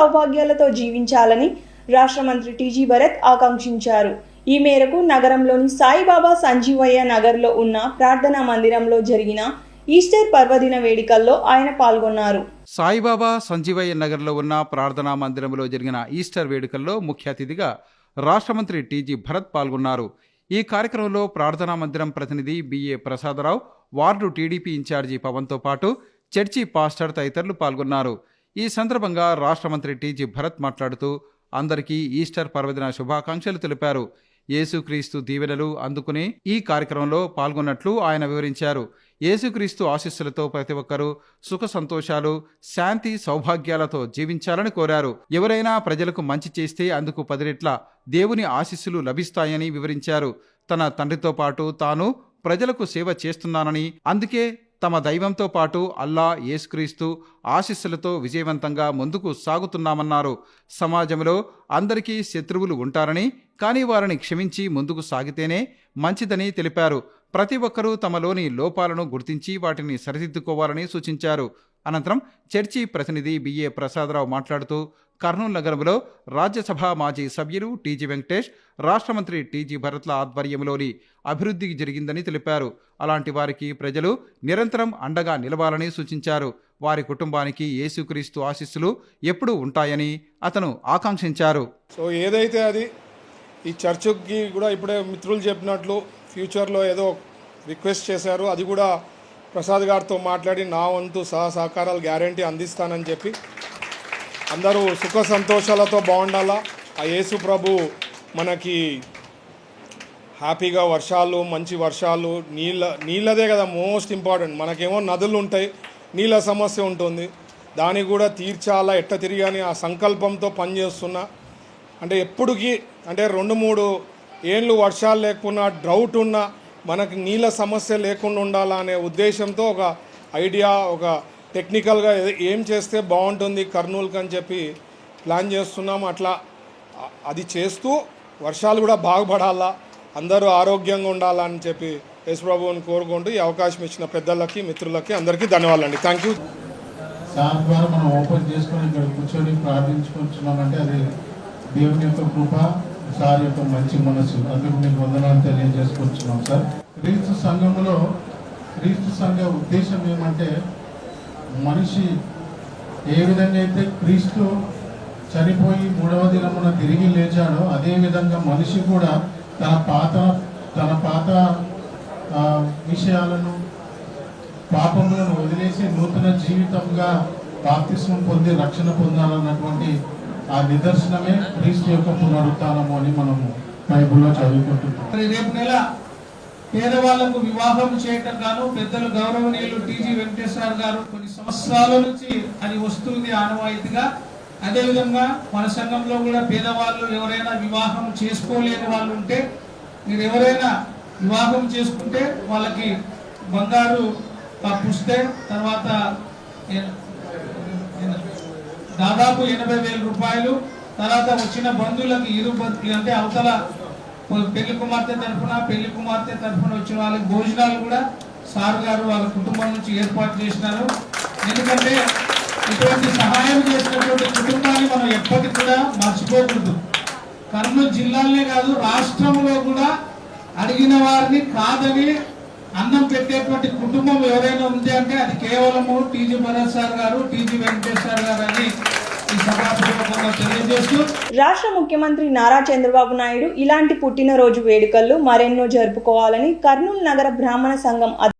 సౌభాగ్యాలతో జీవించాలని రాష్ట్ర మంత్రి టీజీ భరత్ ఆకాంక్షించారు. ఈ మేరకు నగరంలోని సాయిబాబా సంజీవయ్య నగర్లో ఉన్న ప్రార్థనా మందిరంలో జరిగిన ఈస్టర్ పర్వదిన వేడుకల్లో ఆయన పాల్గొన్నారు. సాయిబాబా సంజీవయ్య నగర్లో ఉన్న ప్రార్థనా మందిరంలో జరిగిన ఈస్టర్ వేడుకల్లో ముఖ్య అతిథిగా రాష్ట్ర మంత్రి టీజీ భరత్ పాల్గొన్నారు. ఈ కార్యక్రమంలో ప్రార్థనా మందిరం ప్రతినిధి B A Prasadarao ward TDP incharge పవన్తో పాటు చర్చి పాస్టర్ తదితరులు పాల్గొన్నారు. ఈ సందర్భంగా రాష్ట్ర మంత్రి టీజీ భరత్ మాట్లాడుతూ అందరికీ ఈస్టర్ పర్వదిన శుభాకాంక్షలు తెలిపారు. యేసుక్రీస్తు దీవెనలు అందుకుని ఈ కార్యక్రమంలో పాల్గొన్నట్లు ఆయన వివరించారు. యేసుక్రీస్తు ఆశీస్సులతో ప్రతి ఒక్కరూ సుఖ సంతోషాలు శాంతి సౌభాగ్యాలతో జీవించాలని కోరారు. ఎవరైనా ప్రజలకు మంచి చేస్తే అందుకు పదిరెట్ల దేవుని ఆశీస్సులు లభిస్తాయని వివరించారు. తన తండ్రితో పాటు తాను ప్రజలకు సేవ చేస్తున్నానని అందుకే తమ దైవంతో పాటు అల్లా యేసుక్రీస్తు ఆశీస్సులతో విజయవంతంగా ముందుకు సాగుతున్నామన్నారు. సమాజంలో అందరికీ శత్రువులు ఉంటారని కానీ వారిని క్షమించి ముందుకు సాగితేనే మంచిదని తెలిపారు. ప్రతి ఒక్కరూ తమలోని లోపాలను గుర్తించి వాటిని సరిదిద్దుకోవాలని సూచించారు. అనంతరం చర్చి ప్రతినిధి బిఏ ప్రసాదరావు మాట్లాడుతూ కర్నూలు నగరంలో రాజ్యసభ మాజీ సభ్యులు టీజీ వెంకటేష్ రాష్ట్ర మంత్రి టీజీ భరత్ల ఆధ్వర్యంలోని అభివృద్ధికి జరిగిందని తెలిపారు. అలాంటి వారికి ప్రజలు నిరంతరం అండగా నిలవాలని సూచించారు. వారి కుటుంబానికి యేసుక్రీస్తు ఆశీస్సులు ఎప్పుడూ ఉంటాయని అతను ఆకాంక్షించారు. సో ఏదైతే అది ఈ చర్చికి కూడా ఇప్పుడే మిత్రులు చెప్పినట్లు ఫ్యూచర్లో ఏదో రిక్వెస్ట్ చేశారు అది కూడా ప్రసాద్ గారితో మాట్లాడి నా వంతు సహా సహకారాలు గ్యారంటీ అందిస్తానని చెప్పి అందరూ సుఖ సంతోషాలతో బాగుండాలా? ఆ యేసు ప్రభు మనకి హ్యాపీగా వర్షాలు మంచి వర్షాలు నీళ్ళ నీళ్ళదే కదా మోస్ట్ ఇంపార్టెంట్. మనకేమో నదులు ఉంటాయి నీళ్ళ సమస్య ఉంటుంది. దాన్ని కూడా తీర్చాలా? ఎట్ట తిరిగాని ఆ సంకల్పంతో పనిచేస్తున్నా అంటే ఎప్పటికీ అంటే రెండు మూడు ఏళ్ళు వర్షాలు లేకున్నా డ్రౌట్ ఉన్నా మనకి నీళ్ళ సమస్య లేకుండా ఉండాలా అనే ఉద్దేశంతో ఒక ఐడియా ఒక టెక్నికల్గా ఏం చేస్తే బాగుంటుంది కర్నూలుకి అని చెప్పి ప్లాన్ చేస్తున్నాం. అట్లా అది చేస్తూ వర్షాలు కూడా బాగుపడాలా అందరూ ఆరోగ్యంగా ఉండాలని చెప్పి యేసుప్రభువుని కోరుకుంటూ ఈ అవకాశం ఇచ్చిన పెద్దలకి మిత్రులకి అందరికీ ధన్యవాదాలండి. థ్యాంక్ యూ సార్ ద్వారా మనం ఓపెన్ చేసుకొని ఇక్కడ కూర్చొని ప్రార్థించుకుంటున్నామంటే అది దేవుని యొక్క కృప సార్ యొక్క మంచి మనసు. అందుకు మీకు వందనాలు తెలియజేసుకుంటున్నాం సార్? క్రీస్తు సంఘంలో క్రీస్తు సంఘ ఉద్దేశం ఏమంటే మనిషి ఏ విధంగా అయితే క్రీస్తు చనిపోయి మూడవ దినమున తిరిగి లేచాడో అదేవిధంగా మనిషి కూడా తన పాత తన పాత విషయాలను పాపములను వదిలేసి నూతన జీవితంగా బాప్తిస్మం పొంది రక్షణ పొందాలన్నటువంటి ఆ నిదర్శనమే క్రీస్తు యొక్క పునరుత్నము అని మనము బైబుల్లో చదువుకుంటున్నాం. రేపు నెల పేదవాళ్ళకు వివాహం చేయటం గాను పెద్దలు గౌరవనీయులు టీజీ వెంకటేశ్వర గారు కొన్ని సంవత్సరాల నుంచి అది వస్తుంది ఆనవాయితీగా. అదేవిధంగా మన సంఘంలో కూడా పేదవాళ్ళు ఎవరైనా వివాహం చేసుకోలేని వాళ్ళు ఉంటే మీరు ఎవరైనా వివాహం చేసుకుంటే వాళ్ళకి బంగారు పుస్తే తర్వాత దాదాపు ఎనభై వేల రూపాయలు తర్వాత వచ్చిన బంధువులకు ఇరు అంటే అవతల పెళ్ళి కుమార్తె తరఫున పెళ్ళి కుమార్తె తరఫున వచ్చిన వాళ్ళకి భోజనాలు కూడా సార్ గారు వాళ్ళ కుటుంబం నుంచి ఏర్పాటు చేసినారు. ఎందుకంటే ఇటువంటి సహాయం చేసినటువంటి కుటుంబాన్ని మనం ఎప్పటికి కూడా మర్చిపోకూడదు. కర్నూలు జిల్లాలోనే కాదు రాష్ట్రంలో కూడా అడిగిన వారిని కాదని అన్నం పెట్టేటువంటి కుటుంబం ఎవరైనా ఉంది అంటే అది కేవలము TG Bharat sir garu TG Venkateswara garu అని రాష్ట్ర ముఖ్యమంత్రి నారా చంద్రబాబు నాయుడు ఇలాంటి పుట్టినరోజు వేడుకల్లో మరెన్నో జరుపుకోవాలని కర్నూలు నగర బ్రాహ్మణ సంఘం